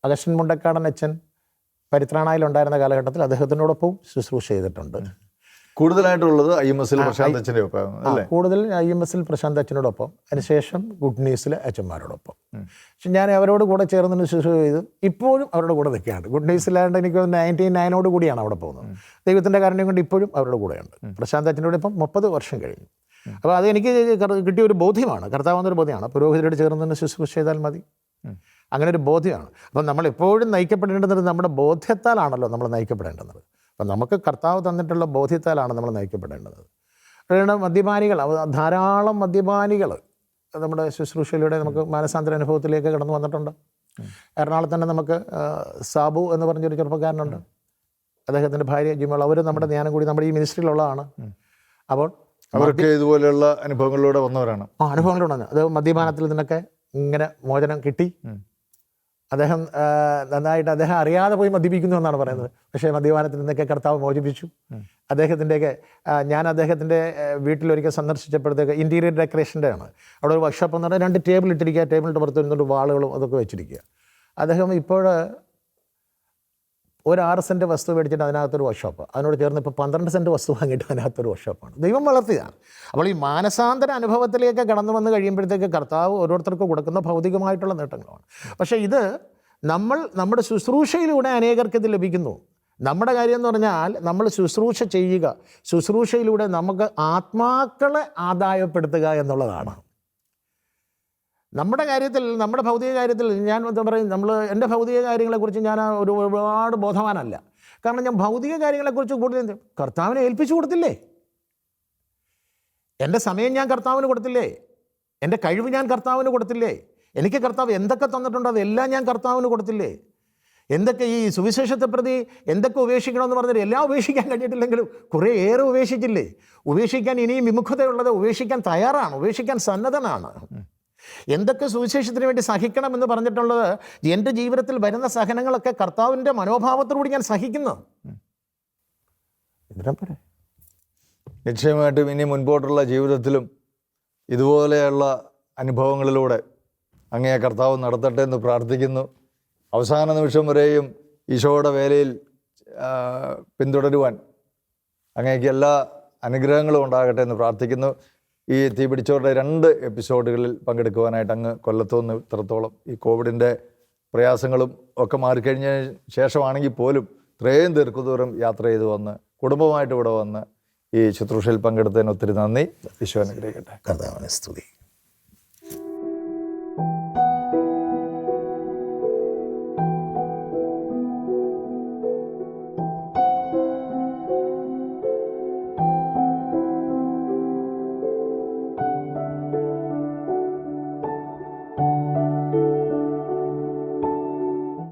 അഗസ്റ്റൻ മുണ്ടക്കാടനച്ഛൻ പരിത്രാണായിലുണ്ടായിരുന്ന കാലഘട്ടത്തിൽ അദ്ദേഹത്തിനോടൊപ്പം ശുശ്രൂഷ ചെയ്തിട്ടുണ്ട്. കൂടുതലായിട്ടുള്ളത് ഐ എം എസിൽ പ്രശാന്ത് അച്ഛന്റെ ഒപ്പം ആ, കൂടുതൽ ഐ എം എസിൽ പ്രശാന്ത് അച്ഛനോടൊപ്പം അതിനുശേഷം ഗുഡ് ന്യൂസിലെ അച്ഛന്മാരോടൊപ്പം. പക്ഷെ ഞാൻ അവരോട് കൂടെ ചേർന്നതിന് ശേഷം ചെയ്തു ഇപ്പോഴും അവരുടെ കൂടെ നിൽക്കുകയാണ്. ഗുഡ് ന്യൂസിലാണ്ട് എനിക്ക് നയന്റി നയനോട് കൂടിയാണ് അവിടെ പോകുന്നത്. ദൈവത്തിന്റെ കാര്യം കൊണ്ട് ഇപ്പോഴും അവരുടെ കൂടെയുണ്ട്. പ്രശാന്ത് അച്ഛനോട് ഇപ്പം മുപ്പത് വർഷം കഴിഞ്ഞു. അപ്പോൾ അത് എനിക്ക് കിട്ടിയ ഒരു ബോധ്യമാണ്. കർത്താവെന്നൊരു ബോധ്യമാണ്. പുരോഹിതരോട് ചേർന്നതിന് ശുശ്രൂഷ ചെയ്താൽ മതി. അങ്ങനെ ഒരു ബോധ്യമാണ്. അപ്പം നമ്മൾ എപ്പോഴും നയിക്കപ്പെടേണ്ടത് നമ്മുടെ ബോധ്യത്താലാണല്ലോ നമ്മൾ നയിക്കപ്പെടേണ്ടത്. അപ്പം നമുക്ക് കർത്താവ് തന്നിട്ടുള്ള ബോധ്യത്താലാണ് നമ്മൾ നയിക്കപ്പെടേണ്ടത്. അതുകൊണ്ട് മദ്യപാനികൾ ധാരാളം മദ്യപാനികൾ നമ്മുടെ ശുശ്രൂഷയിലൂടെ നമുക്ക് മാനസാന്തര അനുഭവത്തിലേക്ക് കടന്നു വന്നിട്ടുണ്ട്. എറണാകുളത്ത് തന്നെ നമുക്ക് സാബു എന്ന് പറഞ്ഞൊരു ചെറുപ്പക്കാരനുണ്ട്. അദ്ദേഹത്തിന്റെ ഭാര്യ ജിമോൾ അവർ നമ്മുടെ ധ്യാനം കൂടി നമ്മുടെ ഈ മിനിസ്ട്രിയിലുള്ളതാണ്. അപ്പോൾ അവർക്ക് ഇതുപോലെയുള്ള അനുഭവങ്ങളിലൂടെ വന്നവരാണ്. ആ അനുഭവങ്ങളുണ്ട് അത് മദ്യപാനത്തിൽ നിന്നൊക്കെ ഇങ്ങനെ മോചനം കിട്ടി. അദ്ദേഹം നന്നായിട്ട് അദ്ദേഹം അറിയാതെ പോയി മദ്യപിക്കുന്നു എന്നാണ് പറയുന്നത്. പക്ഷേ മദ്യപാനത്തിൽ നിന്നൊക്കെ കർത്താവ് മോചിപ്പിച്ചു. അദ്ദേഹത്തിന്റെയൊക്കെ ഞാൻ അദ്ദേഹത്തിന്റെ വീട്ടിൽ വീട്ടിലൊരിക്കൽ സന്ദർശിച്ചപ്പോഴത്തേക്ക് ഇന്റീരിയർ ഡെക്കറേഷന്റെ ആണ് അവിടെ ഒരു വർക്ക്ഷോപ്പ് എന്ന് പറഞ്ഞാൽ രണ്ട് ടേബിൾ ഇട്ടിരിക്കുക. ടേബിളിന്റെ പുറത്ത് ഇരുന്നിട്ട് വാളുകളും അതൊക്കെ വെച്ചിരിക്കുക. അദ്ദേഹം ഇപ്പോൾ ഒരു ആറ് സെന്റ് വസ്തു മേടിച്ചിട്ട് അതിനകത്തൊരു വർക്ക്ഷോപ്പ് അതിനോട് ചേർന്ന് ഇപ്പോൾ പന്ത്രണ്ട് സെന്റ് വസ്തു വാങ്ങിയിട്ട് അതിനകത്തൊരു വർക്ക്ഷോപ്പാണ് ദൈവം വളർത്തിയതാണ് അപ്പോൾ ഈ മാനസാന്തര അനുഭവത്തിലേക്ക് കടന്നു വന്ന് കഴിയുമ്പോഴത്തേക്ക് കർത്താവ് ഓരോരുത്തർക്കും കൊടുക്കുന്ന ഭൗതികമായിട്ടുള്ള നേട്ടങ്ങളാണ്. പക്ഷേ ഇത് നമ്മൾ നമ്മുടെ ശുശ്രൂഷയിലൂടെ അനേകർക്ക് ഇത് ലഭിക്കുന്നു. നമ്മുടെ കാര്യം എന്ന് പറഞ്ഞാൽ നമ്മൾ ശുശ്രൂഷ ചെയ്യുക ശുശ്രൂഷയിലൂടെ നമുക്ക് ആത്മാക്കളെ ആദായപ്പെടുത്തുക എന്നുള്ളതാണ്. നമ്മുടെ കാര്യത്തിൽ നമ്മുടെ ഭൗതിക കാര്യത്തിൽ ഞാൻ പറയും നമ്മൾ എന്റെ ഭൗതിക കാര്യങ്ങളെക്കുറിച്ച് ഞാൻ ഒരു ഒരുപാട് ബോധവാനല്ല. കാരണം ഞാൻ ഭൗതിക കാര്യങ്ങളെക്കുറിച്ച് കൂടുതൽ കർത്താവിനെ ഏൽപ്പിച്ചു കൊടുത്തില്ലേ? എന്റെ സമയം ഞാൻ കർത്താവിന് കൊടുത്തില്ലേ? എന്റെ കഴിവ് ഞാൻ കർത്താവിന് കൊടുത്തില്ലേ? എനിക്ക് കർത്താവ് എന്തൊക്കെ തന്നിട്ടുണ്ടോ അതെല്ലാം ഞാൻ കർത്താവിന് കൊടുത്തില്ലേ? എന്തൊക്കെ ഈ സുവിശേഷത്തെ പ്രതി എന്തൊക്കെ ഉപേക്ഷിക്കണമെന്ന് പറഞ്ഞാൽ എല്ലാം ഉപേക്ഷിക്കാൻ കഴിഞ്ഞിട്ടില്ലെങ്കിലും കുറേ ഏറെ ഉപേക്ഷിച്ചില്ലേ? ഉപേക്ഷിക്കാൻ ഇനിയും വിമുഖതയുള്ളത് ഉപേക്ഷിക്കാൻ തയ്യാറാണ് ഉപേക്ഷിക്കാൻ സന്നദ്ധനാണ്. എന്തൊക്കെ സുവിശേഷത്തിന് വേണ്ടി സഹിക്കണം എന്ന് പറഞ്ഞിട്ടുള്ളത് എന്റെ ജീവിതത്തിൽ വരുന്ന സഹനങ്ങളൊക്കെ കർത്താവിന്റെ മനോഭാവത്തോടുകൂടി ഞാൻ സഹിക്കുന്നു. നിശ്ചയമായിട്ടും ഇനി മുൻപോട്ടുള്ള ജീവിതത്തിലും ഇതുപോലെയുള്ള അനുഭവങ്ങളിലൂടെ അങ്ങേ കർത്താവ് നടത്തട്ടെ എന്ന് പ്രാർത്ഥിക്കുന്നു. അവസാന നിമിഷം വരെയും ഈശോയുടെ വേലയിൽ പിന്തുടരുവാൻ അങ്ങേക്ക് എല്ലാ അനുഗ്രഹങ്ങളും ഉണ്ടാകട്ടെ എന്ന് പ്രാർത്ഥിക്കുന്നു. ഈ തീപിടിച്ചവരുടെ രണ്ട് എപ്പിസോഡുകളിൽ പങ്കെടുക്കുവാനായിട്ട് അങ്ങ് കൊല്ലത്തുനിന്ന് ഇത്രത്തോളം. ഈ കോവിഡിന്റെ പ്രയാസങ്ങളും ഒക്കെ മാറിക്കഴിഞ്ഞ ശേഷമാണെങ്കിൽ പോലും ഇത്രയും ദീർഘദൂരം യാത്ര ചെയ്ത് വന്ന് കുടുംബമായിട്ട് ഇവിടെ വന്ന് ഈ ശുശ്രൂഷയിൽ പങ്കെടുത്തതിന് ഒത്തിരി നന്ദി. അനുഗ്രഹിക്കട്ടെ. കർത്താവിനെ സ്തുതി.